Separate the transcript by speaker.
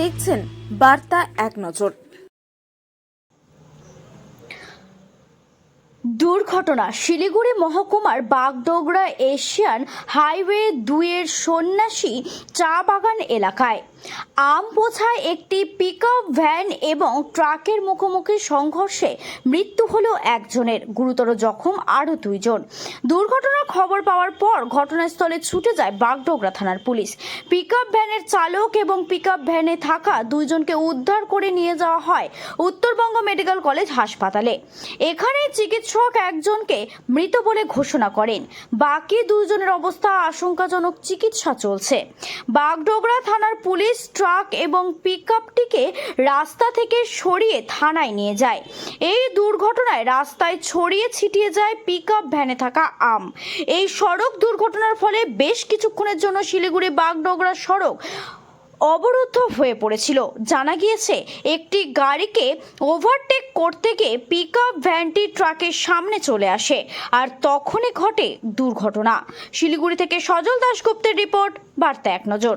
Speaker 1: দেখছেন বার্তা এক নজর।
Speaker 2: দুর্ঘটনা, শিলিগুড়ি মহকুমার বাগডোগরা এশিয়ান হাইওয়ে দুইয়ের সন্ন্যাসী চা বাগান এলাকায়। আম বোঝায় একটি পিকআপ ভ্যান এবং ট্রাকের মুখোমুখি সংঘর্ষে মৃত্যু হলো একজনের, গুরুতর জখম আরও দুইজন। দুর্ঘটনার খবর পাওয়ার পর ঘটনাস্থলে ছুটে যায় বাগডোগরা থানার পুলিশ। পিকআপ ভ্যানের চালক এবং পিকআপ ভ্যানে থাকা দুইজনকে উদ্ধার করে নিয়ে যাওয়া হয় উত্তরবঙ্গ মেডিকেল কলেজ হাসপাতালে। এখানে চিকিৎসক একজনকে মৃত বলে ঘোষণা করেন। বাকি দুইজনের অবস্থা আশঙ্কাজনক চিকিৎসা চলছে। বাগডোগরা থানার পুলিশ ট্রাক এবং পিকআপটিকে রাস্তা থেকে সরিয়ে থানায় নিয়ে যায়। এই দুর্ঘটনায় রাস্তায় ছড়িয়ে ছিটিয়ে যায় পিকআপ ভ্যানে থাকা আম। এই সড়ক দুর্ঘটনার ফলে বেশ কিছুক্ষণের জন্য শিলিগুড়ি বাগডোগরা সড়ক অবরুদ্ধ হয়ে পড়েছিল। জানা গিয়েছে, একটি গাড়িকে ওভারটেক করতে গিয়ে পিকআপ ভ্যানটি ট্রাকের সামনে চলে আসে আর তখনই ঘটে দুর্ঘটনা। শিলিগুড়ি থেকে সজল দাশগুপ্তের রিপোর্ট, বার্তা এক নজর।